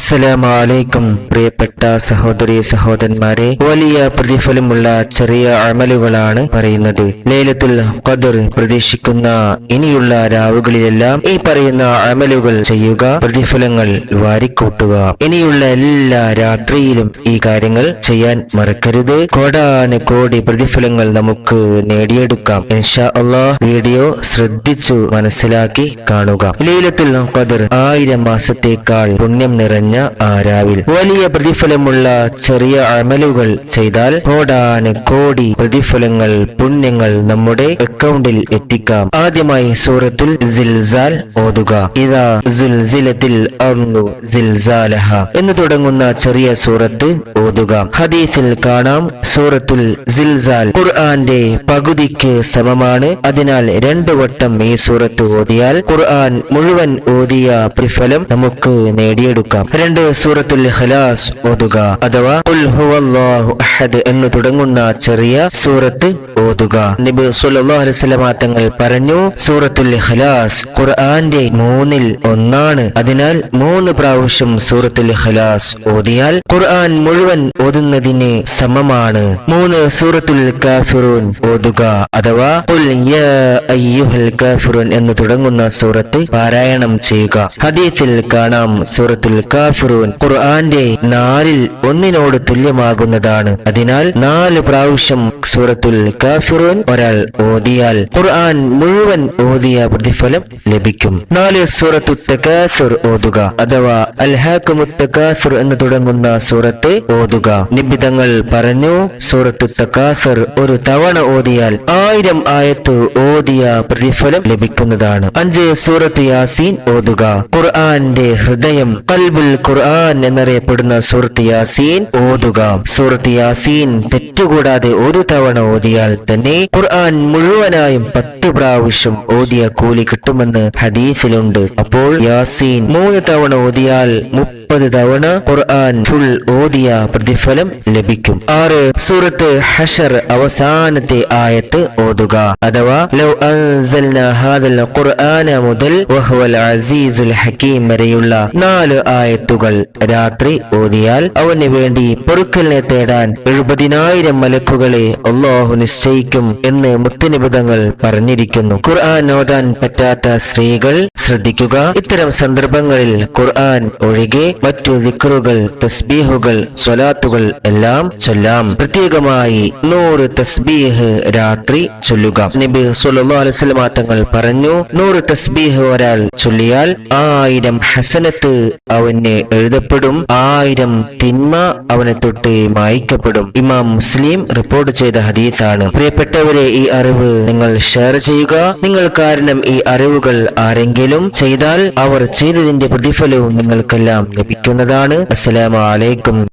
അസ്സലാമലൈക്കും. പ്രിയപ്പെട്ട സഹോദരി സഹോദരന്മാരെ വലിയ പ്രതിഫലമുള്ള ചെറിയ അമലുകളാണ് പറയുന്നത്. ലേലത്തുൽ ഖദർ പ്രതീക്ഷിക്കുന്ന ഇനിയുള്ള രാവുകളിലെല്ലാം ഈ പറയുന്ന അമലുകൾ ചെയ്യുക പ്രതിഫലങ്ങൾ വാരിക്കൂട്ടുക. ഇനിയുള്ള എല്ലാ രാത്രിയിലും ഈ കാര്യങ്ങൾ ചെയ്യാൻ മറക്കരുത്. കോടാന് കോടി പ്രതിഫലങ്ങൾ നമുക്ക് നേടിയെടുക്കാം. ഇൻഷാ അള്ളാഹ് വീഡിയോ ശ്രദ്ധിച്ചു മനസ്സിലാക്കി കാണുക. ലീലത്തുൽ ഖദർ ആയിരം മാസത്തേക്കാൾ പുണ്യം നിറഞ്ഞ ആ ആരാവിൽ വലിയ പ്രതിഫലമുള്ള ചെറിയ അമലുകൾ ചെയ്താൽ കോടാന് കോടി പ്രതിഫലങ്ങൾ പുണ്യങ്ങൾ നമ്മുടെ അക്കൗണ്ടിൽ എത്തിക്കാം. ആദ്യമായി സൂറത്തുൽ സിൽസാൽ ഓതുക. ഇതാ എന്ന് തുടങ്ങുന്ന ചെറിയ സൂറത്ത് ഓതുക. ഹദീഫിൽ കാണാം സൂറത്തുൽ സിൽസാൽ ഖുർആന്റെ പകുതിക്ക് സമമാണ്. അതിനാൽ രണ്ടു വട്ടം ഈ സൂറത്ത് ഓതിയാൽ ഖുർആൻ മുഴുവൻ ഓതിയ പ്രതിഫലം നമുക്ക് നേടിയെടുക്കാം. രണ്ട് സൂറത്തുൽ ഖലാസ് ഓതുക അഥവാ അഹദ് എന്ന് തുടങ്ങുന്ന ചെറിയ സൂറത്ത് ഓതുക. നബി വസല്ലമ തങ്ങൾ പറഞ്ഞു സൂറത്തുൽ ഖലാസ് ഖുർആന്റെ മൂന്നിൽ ഒന്നാണ്. അതിനാൽ മൂന്ന് പ്രാവശ്യം സൂറത്തുൽ ഖലാസ് ഓതിയാൽ ഖുർആൻ മുഴുവൻ ഓതുന്നതിന് സമമാണ്. മൂന്ന് സൂറത്തുൽ കാഫിറൂൻ ഓതുക അഥവാ എന്ന് തുടങ്ങുന്ന സൂറത്ത് പാരായണം ചെയ്യുക. ഹദീസിൽ കാണാം സൂറത്തുൽ കാഫിറൂൻ ഖുർആന്റെ നാലിൽ ഒന്നിനോട് തുല്യമാകുന്നതാണ്. അതിനാൽ നാല് പ്രാവശ്യം സൂറത്തുൽ കാഫിറൂൻ ഒരാൾ ഓതിയാൽ ഖുർആൻ മുഴുവൻ ഓതിയ പ്രതിഫലം ലഭിക്കും. നാല് സൂറത്തു തകാസുർ ഓതുക അഥവാ അൽഹാക്കുമുത്തകാസുർ എന്ന് തുടങ്ങുന്ന സൂറത്ത് ഓതുക. നിബിതങ്ങൾ പറഞ്ഞു സൂറത്തു തകാസുർ ഒരു തവണ ഓതിയാൽ ആയിരം ആയത്ത് ഓതിയ പ്രതിഫലം ലഭിക്കുന്നതാണ്. അഞ്ച് സൂറത്ത് യാസീൻ ഓതുക. ഖുർആന്റെ ഹൃദയം കൽബുൽ ഖുർആൻ എന്നറിയപ്പെടുന്ന സൂറത്ത് യാസീൻ ഓതുക. സൂറത്ത് യാസീൻ തെറ്റുകൂടാതെ ഒരു തവണ ഓതിയാൽ തന്നെ ഖുർആൻ മുഴുവനായും പത്ത് പ്രാവശ്യം ഓതിയ കൂലി കിട്ടുമെന്ന് ഹദീസിലുണ്ട്. അപ്പോൾ യാസീൻ മൂന്ന് തവണ ഓതിയാൽ തവണ ഖുർആൻ ഫുൾ ഓതിയ പ്രതിഫലം ലഭിക്കും. ആറ് സൂറത്ത് ഹഷർ അവസാനത്തെ ആയത്ത് ഓതുക. അഥവാ ലൗ ഹാദൽ ഖുർആന മുതൽ വഹുവൽ അസീസുൽ ഹക്കീം വരെയുള്ള നാല് ആയത്തുകൾ രാത്രി ഓതിയാൽ അവന് വേണ്ടി പൊറുക്കലിനെ തേടാൻ എഴുപതിനായിരം മലക്കുകളെ അള്ളാഹു നിശ്ചയിക്കും എന്ന് മുത്തനിബുധങ്ങൾ പറഞ്ഞിരിക്കുന്നു. ഖുർആൻ ഓതാൻ പറ്റാത്ത സ്ത്രീകൾ ശ്രദ്ധിക്കുക. ഇത്തരം സന്ദർഭങ്ങളിൽ ഖുർആൻ ഒഴികെ മറ്റു ദിക്റുകൾ തസ്ബീഹുകൾ സ്വലാത്തുകൾ എല്ലാം ചൊല്ലാം. പ്രത്യേകമായി നൂറ് തസ്ബീഹ് രാത്രി ചൊല്ലുക. നബി സുല്ലാ വസല്ലം തങ്ങൾ പറഞ്ഞു നൂറ് തസ്ബീഹ് ഒരാൾ ചൊല്ലിയാൽ ആയിരം ഹസനത്ത് അവന് എഴുതപ്പെടും ആയിരം തിന്മ അവനെ തൊട്ട് മായ്ക്കപ്പെടും. ഇമാം മുസ്ലിം റിപ്പോർട്ട് ചെയ്ത ഹദീസാണ്. പ്രിയപ്പെട്ടവരെ ഈ അറിവ് നിങ്ങൾ ഷെയർ ചെയ്യുക. നിങ്ങൾ കാരണം ഈ അറിവുകൾ ആരെങ്കിലും ചെയ്താൽ അവർ ചെയ്തതിന്റെ പ്രതിഫലവും നിങ്ങൾക്കെല്ലാം ലഭിക്കുന്നതാണ് അസ്സലാമു അലൈക്കും.